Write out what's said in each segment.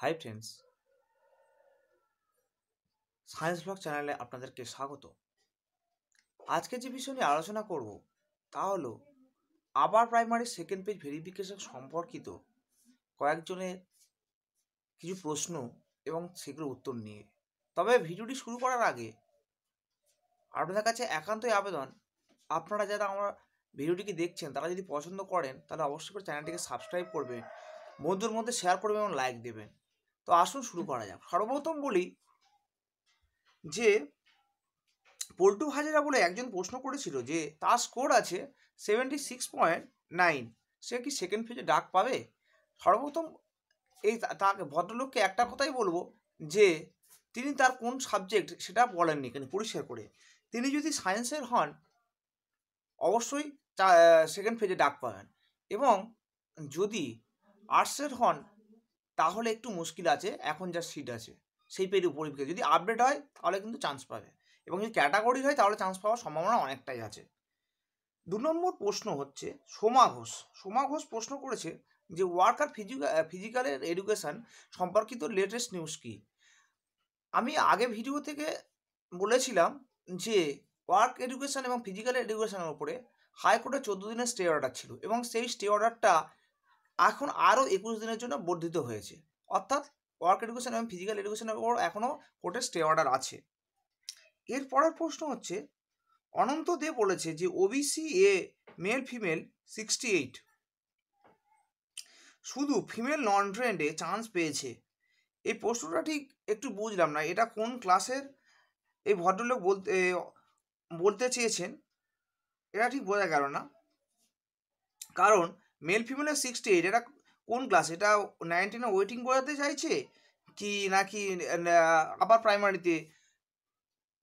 Hi friends science blog চ্যানেলে আপনাদেরকে স্বাগত। আজকে যে বিষয় নিয়ে আলোচনা করব, তা হলো আবার প্রাইমারি সেকেন্ড পেজ ভেরিফিকেশন সম্পর্কিত কয়েকজনের কিছু প্রশ্ন এবং সেগুলোর উত্তর নিয়ে। তবে ভিডিওটি শুরু করার আগে আপনাদের কাছে একান্তই আবেদন, আপনারা যারা আমার ভিডিওটিকে দেখছেন, তারা যদি পছন্দ করেন, তাহলে অবশ্যই করে চ্যানেলটিকে সাবস্ক্রাইব করবেন বন্ধুর মধ্যে শেয়ার করবেন এবং লাইক দেবেন। তো আসুন শুরু করা যাক। সর্বপ্রথম বলি যে, পল্টু হাজারা বলে একজন প্রশ্ন করেছিল যে, তার স্কোর আছে সেভেন্টি সিক্স পয়েন্ট নাইন সে কি সেকেন্ড ফেজে ডাক পাবে? সর্বপ্রথম এই তাকে ভদ্রলোককে একটা কথাই বলব যে, তিনি তার কোন সাবজেক্ট সেটা বলেননি কেন? পরিষ্কার করে। তিনি যদি সায়েন্সের হন, অবশ্যই সেকেন্ড ফেজে ডাক পাবেন। এবং যদি আর্টসের হন তাহলে একটু মুশকিল আছে, এখন যা সিট আছে, সেই পেড পরীক্ষা যদি আপডেট হয়, তাহলে কিন্তু চান্স পাবে। এবং যদি ক্যাটাগরি হয়, তাহলে চান্স পাওয়ার সম্ভাবনা অনেকটাই আছে। দু নম্বর প্রশ্ন হচ্ছে, সোমা ঘোষ। সোমা ঘোষ প্রশ্ন করেছে যে ওয়ার্কার ফিজিক্যালের এডুকেশন সম্পর্কিত লেটেস্ট নিউজ কি? আমি আগে ভিডিও থেকে বলেছিলাম যে ওয়ার্ক এডুকেশন এবং ফিজিক্যাল এডুকেশনের উপরে হাইকোর্টে চোদ্দ দিনের স্টে অর্ডার ছিল এবং সেই স্টে অর্ডারটা এখন আরও একুশ দিনের জন্য বর্ধিত হয়েছে। অর্থাৎ ওয়ার্ক এডুকেশন এবং ফিজিক্যাল এডুকেশনের উপর এখনও কোর্টের স্টে অর্ডার আছে। এর পরের প্রশ্ন হচ্ছে, অনন্ত দে বলেছে যে OBC A male female sixty eight শুধু ফিমেল নন ট্রেন্ডে চান্স পেয়েছে। এই প্রশ্নটা ঠিক একটু বুঝলাম না, এটা কোন ক্লাসের এই ভদ্রলোক বলতে বলতে চেয়েছেন, এটা ঠিক বোঝা গেল না। কারণ মেল ফিমেলের সিক্সটি এইট এটা কোন ক্লাস এটা নাইনটিনে ওয়েটিং বোঝাতে চাইছে? কি নাকি আবার প্রাইমারিতে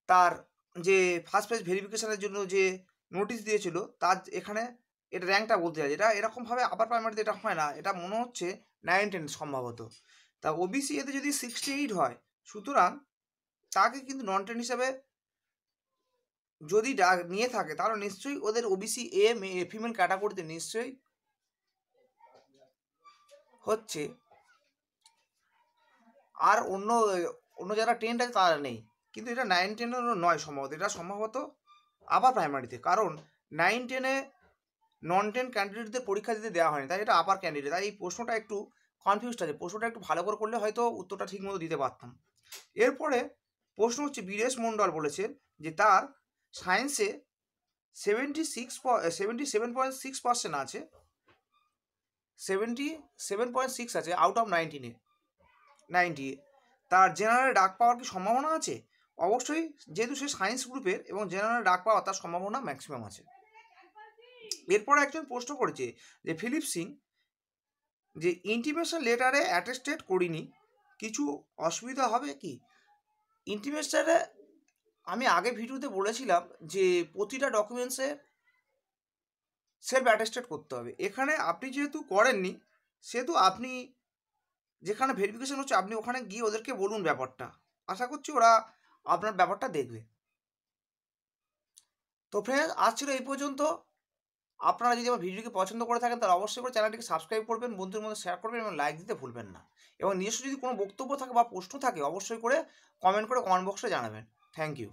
তার যে ফার্স্ট পেজ ভেরিফিকেশনের জন্য যে নোটিশ দিয়েছিল, তার এখানে এটা র্যাঙ্কটা বলতে চাইছে। এটা এরকমভাবে আবার প্রাইমারিতে এটা হয় না, এটা মনে হচ্ছে নাইন টেন সম্ভবত। তা ওবিসি এতে যদি সিক্সটি এইট হয়, সুতরাং তাকে কিন্তু নন টেন হিসাবে যদি ডা- নিয়ে থাকে, তাহলে নিশ্চয়ই ওদের ওবিসি এ ফিমেল ক্যাটাগরিতে নিশ্চয়ই হচ্ছে। আর অন্য অন্য যারা টেন্ট আছে তারা নেই। কিন্তু এটা নাইন টেনেরও নয় সম্ভবত। এটা সম্ভবত আবার প্রাইমারিতে কারণ নাইন টেনে নন টেন ক্যান্ডিডেটদের পরীক্ষা দিতে দেওয়া হয়নি। তাই এটা আপার ক্যান্ডিডেট তাই এই প্রশ্নটা একটু কনফিউজড আছে। প্রশ্নটা একটু ভালো করে করলে হয়তো উত্তরটা ঠিক মতো দিতে পারতাম। এরপরে প্রশ্ন হচ্ছে, বীরেশ মণ্ডল বলেছেন যে তার সায়েন্সে seventy six seventy seven point six percent আছে। সেভেন্টি, সেভেন পয়েন্ট সিক্স আছে আউট অফ নাইনটিনে নাইনটি তার জেনারেল ডাক পাওয়ার কি সম্ভাবনা আছে? অবশ্যই, যেহেতু সে সায়েন্স গ্রুপের এবং জেনারেল ডাক পাওয়ার তার সম্ভাবনা ম্যাক্সিমাম আছে। এরপর একজন প্রশ্ন করেছে যে ফিলিপ সিং যে ইন্টিমেশন লেটারে অ্যাটেস্টেড করিনি, কিছু অসুবিধা হবে কি? ইন্টিমেশনে আমি আগে ভিডিওতে বলেছিলাম যে, প্রতিটা ডকুমেন্টসে সেলফ অ্যাটেস্টেড করতে হবে। এখানে আপনি যেহেতু করেননি, সেহেতু আপনি যেখানে ভেরিফিকেশন হচ্ছে, আপনি ওখানে গিয়ে ওদেরকে বলুন ব্যাপারটা। আশা করছি ওরা আপনার ব্যাপারটা দেখবে। তো ফ্রেন্ড আজ ছিল এই পর্যন্ত। আপনারা যদি আমার ভিডিওকে পছন্দ করে থাকেন, তাহলে অবশ্যই করে চ্যানেলটিকে সাবস্ক্রাইব করবেন, বন্ধুদের মধ্যে শেয়ার করবেন এবং লাইক দিতে ভুলবেন না। এবং নিজস্ব যদি কোনো বক্তব্য থাকে বা প্রশ্ন থাকে, অবশ্যই করে কমেন্ট করে কমেন্ট বক্সে জানাবেন। Thank you